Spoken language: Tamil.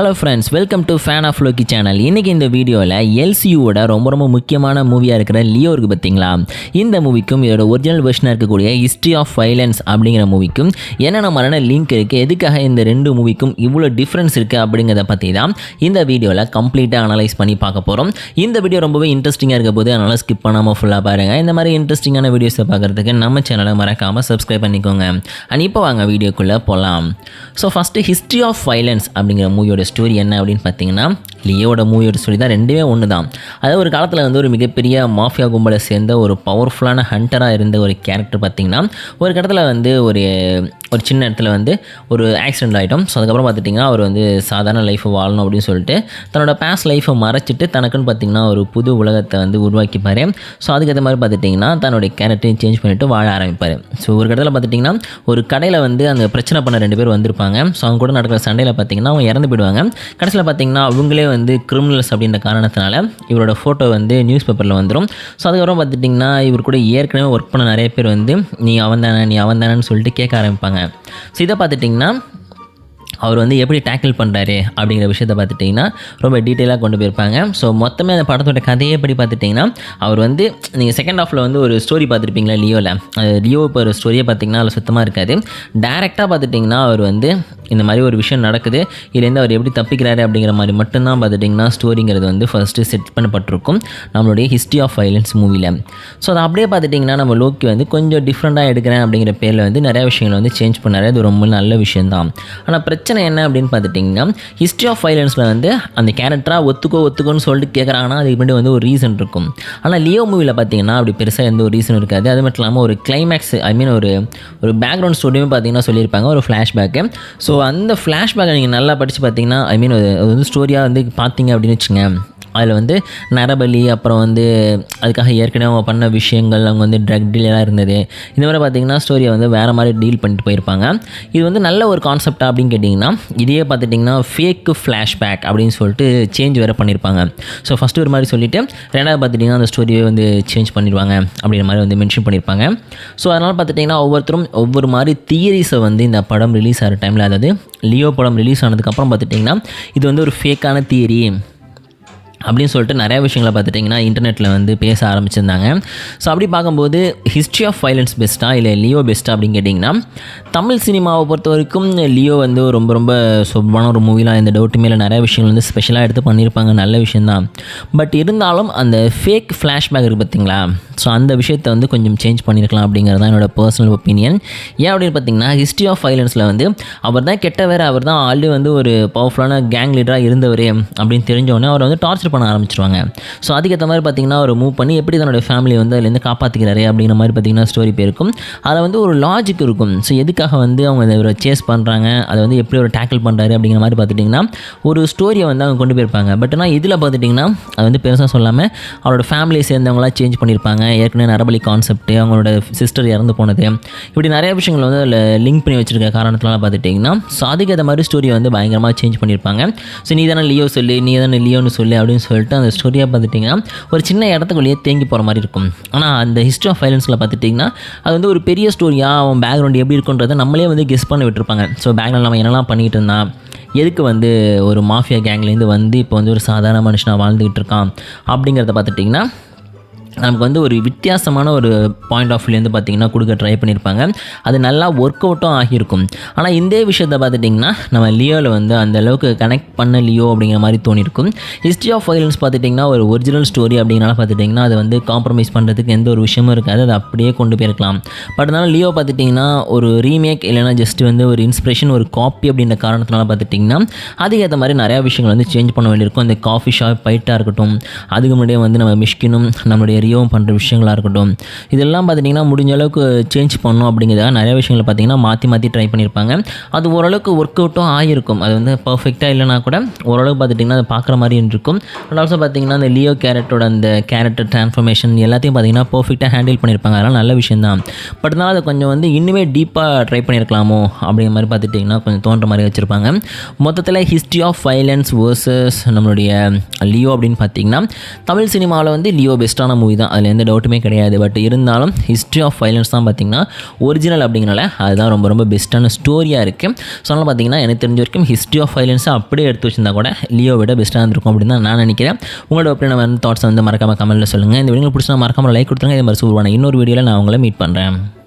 Hello friends welcome to fan of Loki channel இன்றைக்கி இந்த வீடியோவில் எல்சியூவோட ரொம்ப ரொம்ப முக்கியமான மூவியாக இருக்கிற லியோ இருக்குது பார்த்தீங்களா இந்த மூவிக்கும் இதோட ஒரிஜினல் வெர்ஷனாக இருக்கக்கூடிய ஹிஸ்ட்ரி ஆஃப் வைலன்ஸ் அப்படிங்கிற மூவிக்கும் என்னென்ன மாதிரியான லிங்க் இருக்குது எதுக்காக இந்த ரெண்டு மூவிக்கும் இவ்வளோ டிஃப்ரென்ஸ் இருக்குது அப்படிங்கிறத பற்றி தான் இந்த வீடியோவில் கம்ப்ளீட்டாக அனலைஸ் பண்ணி பார்க்க போகிறோம் இந்த வீடியோ ரொம்பவே இன்ட்ரெஸ்டிங்காக இருக்க போது அதனால் ஸ்கிப் பண்ணாமல் ஃபுல்லாக பாருங்கள் இந்த மாதிரி இன்ட்ரெஸ்டிங்கான வீடியோஸை பார்க்குறதுக்கு நம்ம சேனலை மறக்காமல் சப்ஸ்கிரைப் பண்ணிக்கோங்க. அண்ட் இப்போ வாங்க வீடியோக்குள்ளே போகலாம் so first history of violence அப்படிங்கிற மூவியோட ஸ்டோரி என்ன அப்படின்னு பார்த்தீங்கன்னா லியோட மூவியோட ஸ்டோரி தான் ரெண்டுமே ஒன்று தான் அதாவது ஒரு காலத்தில் வந்து ஒரு மிகப்பெரிய மாஃபியா கும்பலை சேர்ந்த ஒரு பவர்ஃபுல்லான ஹண்டராக இருந்த ஒரு கேரக்டர் பார்த்தீங்கன்னா ஒரு கடத்தில் வந்து ஒரு ஒரு சின்ன இடத்துல வந்து ஒரு ஆக்சிடென்ட் ஆகிட்டோம் ஸோ அதுக்கப்புறம் பார்த்துட்டிங்கன்னா அவர் வந்து சாதாரண லைஃப்பை வாழணும் அப்படின்னு சொல்லிட்டு தன்னோட பேஸ்ட் லைஃப்பை மறைச்சிட்டு தனக்குன்னு பார்த்திங்கன்னா ஒரு புது உலகத்தை வந்து உருவாக்கிப்பார். ஸோ அதுக்கேற்ற மாதிரி பார்த்துட்டிங்கன்னா தன்னுடைய கேரக்டரையும் சேஞ்ச் பண்ணிவிட்டு வாழ ஆரம்பிப்பார். ஸோ ஒரு இடத்துல பார்த்துட்டிங்கன்னா ஒரு கடையில் வந்து அந்த பிரச்சனை பண்ண ரெண்டு பேர் வந்திருப்பாங்க. ஸோ அவங்க கூட நடக்கிற சண்டையில் பார்த்திங்கன்னா அவங்க இறந்து போயிடுவாங்க. கடைசியில் பார்த்திங்கன்னா அவங்களே வந்து கிரிமினல்ஸ் அப்படின்ற காரணத்தினால இவரோட ஃபோட்டோ வந்து நியூஸ் பேப்பரில் வந்துடும் ஸோ அதுக்கப்புறம் பார்த்துட்டிங்கன்னா இவர் கூட ஏற்கனவே ஒர்க் பண்ண நிறைய பேர் வந்து நீ அவன் தானே நீ அவன் தானேன்னு சொல்லிட்டு கேட்க ஆரம்பிப்பாங்க. ஸோ இதை பார்த்துட்டிங்கன்னா அவர் வந்து எப்படி டேக்கிள் பண்ணுறாரு அப்படிங்கிற விஷயத்தை பார்த்துட்டிங்கன்னா ரொம்ப டீட்டெயிலாக கொண்டு போயிருப்பாங்க. ஸோ மொத்தமே அந்த படத்தோட கதையை படி பார்த்துட்டிங்கன்னா அவர் வந்து நீங்கள் செகண்ட் ஹாஃபில் வந்து ஒரு ஸ்டோரி பார்த்துருப்பீங்களா லியோவில் லியோ இப்போ ஒரு ஸ்டோரியை பார்த்தீங்கன்னா அதில் சுத்தமாக இருக்காது. டேரெக்டாக பார்த்துட்டிங்கன்னா அவர் வந்து இந்த மாதிரி ஒரு விஷயம் நடக்குது. இதுலேருந்து அவர் எப்படி தப்பிக்கிறாரு அப்படிங்கிற மாதிரி மட்டும்தான் பார்த்துட்டிங்கன்னா ஸ்டோரிங்கிறது வந்து ஃபஸ்ட்டு செட் பண்ணப்பட்டிருக்கும். நம்மளுடைய ஹிஸ்ட்ரி ஆஃப் வைலன்ஸ் மூவியில் ஸோ அதை அப்படியே பார்த்துட்டிங்கன்னா நம்ம லோக்கி வந்து கொஞ்சம் டிஃப்ரெண்ட்டாக எடுக்கிறேன் அப்படிங்கிற பேரில் வந்து நிறைய விஷயங்களை வந்து சேஞ்ச் பண்ணார். அது ரொம்ப நல்ல விஷயந்தான் ஆனால் பிரச்சனை என்ன அப்படின்னு பார்த்துட்டிங்கன்னா ஹிஸ்ட்ரி ஆஃப் வைலன்ஸில் வந்து அந்த கேரக்டராக ஒத்துக்கோ ஒத்துக்கோன்னு சொல்லிட்டு கேட்குறாங்கன்னா அதுக்கு முன்னாடி வந்து ஒரு ரீசன் இருக்கும். ஆனால் லியோ மூவியில் பார்த்தீங்கன்னா அப்படி பெருசாக எந்த ஒரு ரீசனும் இருக்காது. அது மட்டும் இல்லாமல் ஒரு கிளைமேக்ஸ் ஐ மீன் ஒரு ஒரு பேக்ரவுண்ட் ஸ்டோரியுமே பார்த்தீங்கன்னா சொல்லியிருப்பாங்க. ஒரு ஃப்ளாஷ்பேக்கு ஸோ அந்த ஃப்ளாஷ்பேக்கை நீங்கள் நல்லா படித்து பார்த்தீங்கன்னா ஐ மீன் அது வந்து ஸ்டோரியாக வந்து பார்த்தீங்க அப்படின்னு வச்சுங்க அதில் வந்து நரபலி அப்புறம் வந்து அதுக்காக ஏற்கனவே அவங்க பண்ண விஷயங்கள் அவங்க வந்து ட்ரக் டீலராக இருந்தது. இந்த மாதிரி பார்த்திங்கன்னா ஸ்டோரியை வந்து வேறு மாதிரி டீல் பண்ணிட்டு போயிருப்பாங்க. இது வந்து நல்ல ஒரு கான்செப்டா அப்படின்னு கேட்டிங்கன்னா இதையே பார்த்துட்டிங்கன்னா ஃபேக்கு ஃப்ளாஷ்பேக் அப்படின்னு சொல்லிட்டு சேஞ்ச் வேறு பண்ணியிருப்பாங்க ஸோ ஃபஸ்ட்டு ஒரு மாதிரி சொல்லிவிட்டு ரெண்டாவது பார்த்துட்டிங்கன்னா அந்த ஸ்டோரியை வந்து சேஞ்ச் பண்ணிடுவாங்க அப்படிங்கிற மாதிரி வந்து மென்ஷன் பண்ணியிருப்பாங்க ஸோ அதனால் பார்த்துட்டிங்கன்னா ஒவ்வொருத்தரும் ஒவ்வொரு மாதிரி தியரிஸை வந்து இந்த படம் ரிலீஸ் ஆகிற டைமில் அதாவது லியோ படம் ரிலீஸ் ஆனதுக்கப்புறம் பார்த்துட்டிங்கன்னா இது வந்து ஒரு ஃபேக்கான தியரி அப்படின்னு சொல்லிட்டு நிறைய விஷயங்களை பார்த்துட்டிங்கன்னா இன்டர்நெட்டில் வந்து பேச ஆரம்பிச்சிருந்தாங்க. ஸோ அப்படி பார்க்கும்போது ஹிஸ்ட்ரி ஆஃப் வைலன்ஸ் பெஸ்ட்டாக இல்லை லியோ பெஸ்ட்டாக அப்படின்னு கேட்டிங்கன்னா தமிழ் சினிமாவை பொறுத்த வரைக்கும் லியோ வந்து ரொம்ப ரொம்ப சொப்பான ஒரு மூவிலாம் இந்த டவுட்டு மேலே நிறைய விஷயங்கள் வந்து ஸ்பெஷலாக எடுத்து பண்ணியிருப்பாங்க நல்ல விஷயந்தான் பட் இருந்தாலும் அந்த ஃபேக் ஃப்ளாஷ்பேக் இருக்குது பார்த்தீங்களா ஸோ அந்த விஷயத்தை வந்து கொஞ்சம் சேஞ்ச் பண்ணியிருக்கலாம் அப்படிங்கிறது தான் என்னோடய பர்சனல் ஒப்பீனியன் ஏன் அப்படின்னு பார்த்தீங்கன்னா ஹிஸ்ட்ரி ஆஃப் வைலன்ஸில் வந்து அவர் தான் கெட்டவர் அவர் தான் ஆல்ரெடி வந்து ஒரு பவர்ஃபுல்லான கேங் லீடராக இருந்தவர் அப்படின்னு தெரிஞ்சோடனே அவரை வந்து டார்ச்சர் பண்ண ஆரம்பிச்சிருவாங்க. ஸோ அதுக்கேற்ற மாதிரி பார்த்தீங்கன்னா அவர் மூவ் பண்ணி எப்படி தன்னோட ஃபேமிலி வந்து அதுலேருந்து காப்பாற்றிக்கிறாரு அப்படிங்கிற மாதிரி பார்த்தீங்கன்னா ஸ்டோரி போயிருக்கும். அதில் வந்து ஒரு லாஜிக் இருக்கும். ஸோ எதுக்காக வந்து அவங்க இதை சேஸ் பண்ணுறாங்க அதை வந்து எப்படி ஒரு டேக்கிள் பண்ணுறாரு அப்படிங்கிற மாதிரி பார்த்துட்டிங்கன்னா ஒரு ஸ்டோரியை வந்து அவங்க கொண்டு போயிருப்பாங்க. பட் ஆனால் இதில் பார்த்துட்டிங்கன்னா அது வந்து பெருசாக சொல்லாமல் அவரோட ஃபேமிலியை சேர்ந்தவங்களாம் சேஞ்ச் பண்ணியிருப்பாங்க. ஏற்கனவே நரபலி கான்செப்ட் அவங்களோட சிஸ்டர் இறந்து போனது. இப்படி நிறைய விஷயங்கள் வந்து அதில் லிங்க் பண்ணி வச்சிருக்க காரணத்தினால பார்த்துட்டிங்கன்னா ஸோ அதுக்கேற்ற மாதிரி ஸ்டோரியை வந்து பயங்கரமாக சேஞ்ச் பண்ணியிருப்பாங்க. ஸோ நீ தானே லியோ சொல்லி நீ தானே லியோன்னு சொல்லி அப்படின்னு சொல்லிட்டு அந்த ஸ்டோரியாக பார்த்துட்டிங்கன்னா ஒரு சின்ன இடத்துக்குள்ளேயே தேங்கி போகிற மாதிரி இருக்கும். ஆனால் அந்த ஹிஸ்ட்ரி ஆஃப் வயலன்ஸில் பார்த்துட்டிங்கன்னா அது வந்து ஒரு பெரிய ஸ்டோரியாக அவன் பேக்ரவுண்ட் எப்படி இருக்குன்றதை நம்மளே வந்து கெஸ் பண்ண விட்டுருப்பாங்க. ஸோ பேக்ரவுண்ட் நம்ம என்னெல்லாம் பண்ணிகிட்டு இருந்தான் எதுக்கு வந்து ஒரு மாஃபியா கேங்லேருந்து வந்து இப்போ வந்து ஒரு சாதாரண மனுஷனாக வாழ்ந்துக்கிட்டு இருக்கான் அப்படிங்கிறத பார்த்துட்டிங்கன்னா நமக்கு வந்து ஒரு வித்தியாசமான ஒரு பாயிண்ட் ஆஃப் வியூலேருந்து பார்த்திங்கன்னா கொடுக்க ட்ரை பண்ணியிருப்பாங்க அது நல்லா ஒர்க் அவுட்டும் ஆகியிருக்கும். ஆனால் இந்த விஷயத்தை பார்த்துட்டிங்கன்னா நம்ம லியோவில் வந்து அந்த அளவுக்கு கனெக்ட் பண்ண லியோ அப்படிங்கிற மாதிரி தோணியிருக்கும் ஹிஸ்ட்ரி ஆஃப் வயலன்ஸ் பார்த்துட்டிங்கன்னா ஒரு ஒரிஜினல் ஸ்டோரி அப்படிங்கிறனால பார்த்துட்டிங்கன்னா அது வந்து காம்ப்ரமைஸ் பண்ணுறதுக்கு எந்த ஒரு விஷயமும் இருக்காது. அது அப்படியே கொண்டு போயிருக்கலாம். பட் அதனால் லியோ பார்த்துட்டிங்கன்னா ஒரு ரீமேக் இல்லைனா ஜஸ்ட் வந்து ஒரு இன்ஸ்பிரேஷன் ஒரு காப்பி அப்படின்ற காரணத்தினால பார்த்துட்டிங்கன்னா அதுக்கேற்ற மாதிரி நிறையா விஷயங்கள் வந்து சேஞ்ச் பண்ண வேண்டியிருக்கும். அந்த காஃபி ஷாப் பைட்டாக இருக்கட்டும் அதுக்கு முன்னாடியே வந்து நம்ம மிஷ்கினும் நம்மளுடைய ரியோவும் பண்ணுற விஷயங்களாக இருக்கட்டும். இதெல்லாம் பார்த்துட்டிங்கன்னா முடிஞ்ச அளவுக்கு சேஞ்ச் பண்ணணும் அப்படிங்கிறதாக நிறைய விஷயங்களை பார்த்திங்கன்னா மாற்றி மாற்றி ட்ரை பண்ணியிருப்பாங்க அது ஓரளவுக்கு ஒர்க் அவுட்டும் ஆகிருக்கும் அது வந்து பர்ஃபெக்டாக இல்லைனா கூட ஓரளவுக்கு பார்த்துட்டிங்கன்னா அது பார்க்குற மாதிரி இருக்கும். அண்ட் ஆல்சோ பார்த்திங்கன்னா அந்த லியோ கேரக்டரோட அந்த கேரக்டர் ட்ரான்ஸ்ஃபர்மேஷன் எல்லாத்தையும் பார்த்திங்கன்னா பர்ஃபெக்டாக ஹேண்டில் பண்ணியிருப்பாங்க அதெல்லாம் நல்ல விஷயம் தான் பட் இருந்தாலும் அதை கொஞ்சம் வந்து இன்னுமே டீப்பாக ட்ரை பண்ணியிருக்கலாமோ அப்படிங்கிற மாதிரி பார்த்துட்டிங்கன்னா கொஞ்சம் தோன்ற மாதிரி வச்சுருப்பாங்க. மொத்தத்தில் ஹிஸ்ட்ரி ஆஃப் வைலன்ஸ் வேர்சஸ் நம்மளுடைய லியோ அப்படின்னு பார்த்தீங்கன்னா தமிழ் சினிமாவில் வந்து லியோ பெஸ்ட்டான மூவி தான். அதில் எந்த டவுட்டுமே கிடையாது. பட் இருந்தாலும் ஹிஸ்ட்ரி ஆஃப் வைலன்ஸ் தான் பார்த்திங்கன்னா ஒரிஜினல் அப்படிங்கிறனால அதுதான் ரொம்ப ரொம்ப பெஸ்ட்டான ஸ்டோரியாக இருக்குது ஸோ அதனால் பார்த்தீங்கன்னா எனக்கு தெரிஞ்ச வரைக்கும் ஹிஸ்ட்ரி ஆஃப் வைலன்ஸை அப்படியே எடுத்து வச்சிருந்தா கூட லியோ விட பெஸ்ட்டாக இருந்திருக்கும் அப்படின்னு தான் நான் நினைக்கிறேன். உங்களோட ஒப்பீனியன் வந்து தாட்ஸ் வந்து மறக்காமல் கமெண்ட்டில் சொல்லுங்கள் இந்த வீடியோ பிடிச்சா மறக்காமல் லைக் கொடுத்துருங்க. இதே மாதிரி சூப்பரான இன்னொரு வீடியோவில் நான் உங்களை மீட் பண்ணுறேன்